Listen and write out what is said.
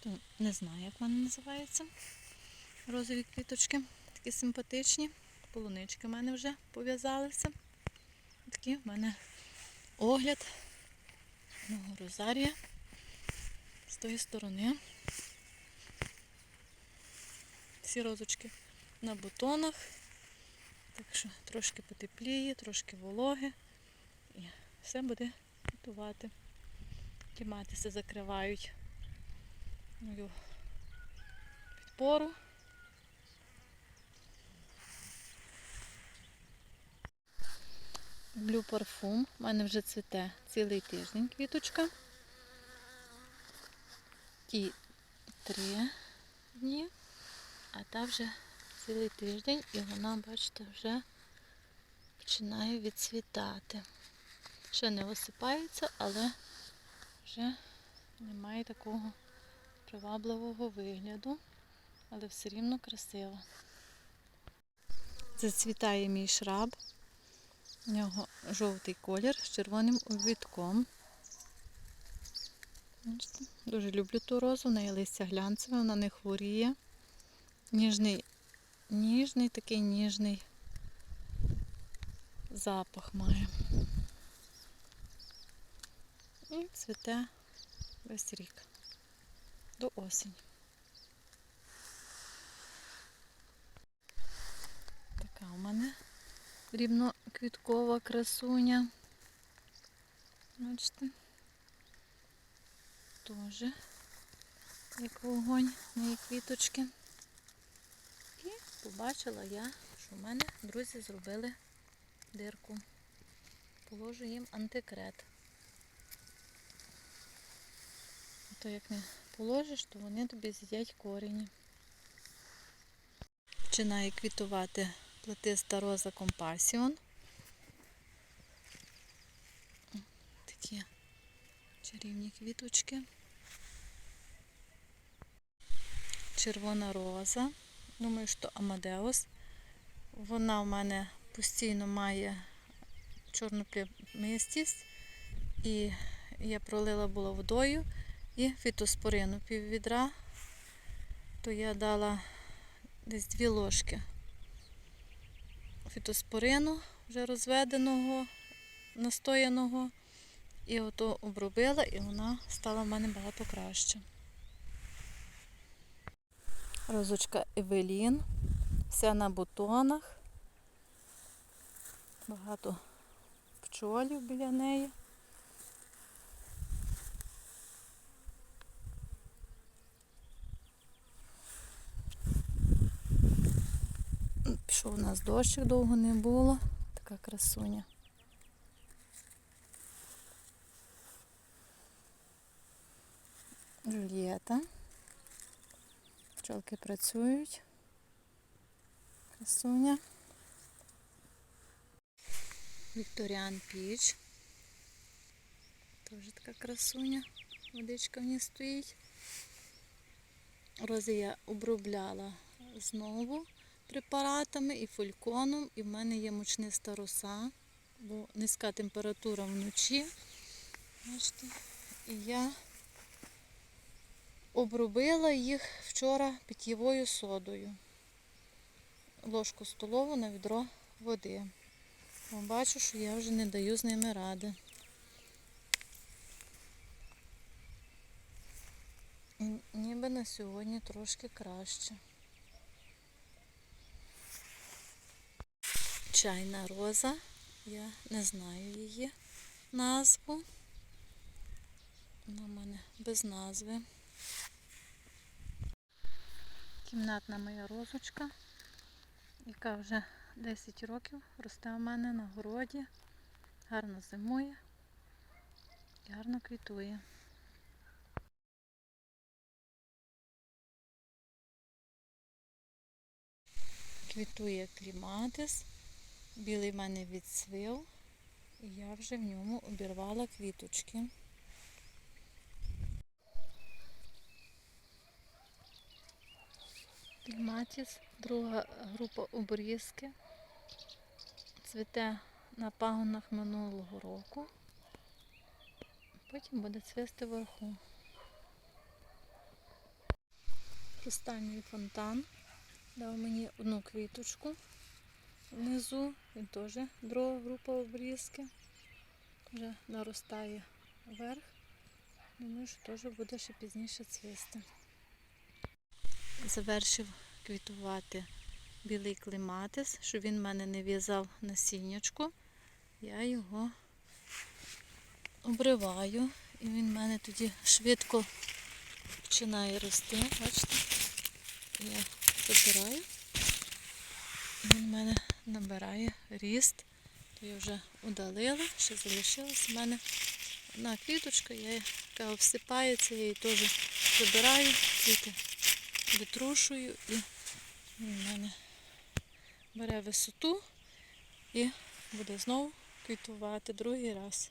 То не знаю, як вони називаються. Розові квіточки. Такі симпатичні. Полунички в мене вже пов'язалися. Такий в мене огляд мого розарія з тої сторони. Всі розочки на бутонах. Так що трошки потепліє, трошки вологи. І все буде готувати. Кліматиси закривають мою підпору. Блю парфум. У мене вже цвіте цілий тиждень квіточка. Ті три дні, а та вже цілий тиждень і вона, бачите, вже починає відцвітати. Ще не осипається, але вже немає такого привабливого вигляду, але все рівно красиво. Зацвітає мій шраб. У нього жовтий колір з червоним обвідком. Дуже люблю ту розу, в неї листя глянцеве, вона не хворіє. Ніжний, ніжний, такий ніжний запах має. І цвіте весь рік до осені. Така у мене дрібноквіткова красуня. Бачите? Теж як вогонь мої квіточки. І побачила я, що в мене друзі зробили дирку. Положу їм антикрет. То як не положиш, то вони тобі з'їдять корені. Починає квітувати плетиста роза компасіон. Такі чарівні квіточки. Червона роза. Думаю, що Амадеус. Вона в мене постійно має чорну плямистість. І я пролила була водою і фітоспорину пів відра. То я дала десь дві ложки фітоспорину вже розведеного, настояного. І ото обробила, і вона стала в мене багато краще. Розочка Евелін, вся на бутонах. Багато пчолів біля неї. Пішов у нас дощик довго не було. Така красуня. Джульєта. Пчолки працюють. Красуня. Вікторіан Піч. Теж така красуня. Водичка в ній стоїть. Рози я обробляла знову препаратами і фольконом, і в мене є мучниста роса, бо низька температура вночі. Бачите? І я обробила їх вчора питьєвою содою. Ложку столову на відро води. Бачу, що я вже не даю з ними ради. Ніби на сьогодні трошки краще. Чайна роза. Я не знаю її назву. Вона в мене без назви. Кімнатна моя розочка, яка вже 10 років росте у мене на городі, гарно зимує і гарно квітує. Квітує кліматис, білий в мене відсвив, і я вже в ньому обірвала квіточки. Кліматіс, друга група обрізки. Цвіте на пагонах минулого року. Потім буде цвісти вверху. Хрустальний фонтан. Дав мені одну квіточку внизу. Він теж друга група обрізки. Вже наростає вверх. Думаю, що теж буде ще пізніше цвісти. Завершив квітувати білий клематис, щоб він в мене не в'язав насіннячку. Я його обриваю, і він в мене тоді швидко починає рости. Бачите? Я забираю. І він в мене набирає ріст. Я вже удалила, ще залишилась у мене одна квіточка, я яка обсипається, я її теж забираю, квіти витрушую і в мене бере висоту і буде знову квітувати другий раз.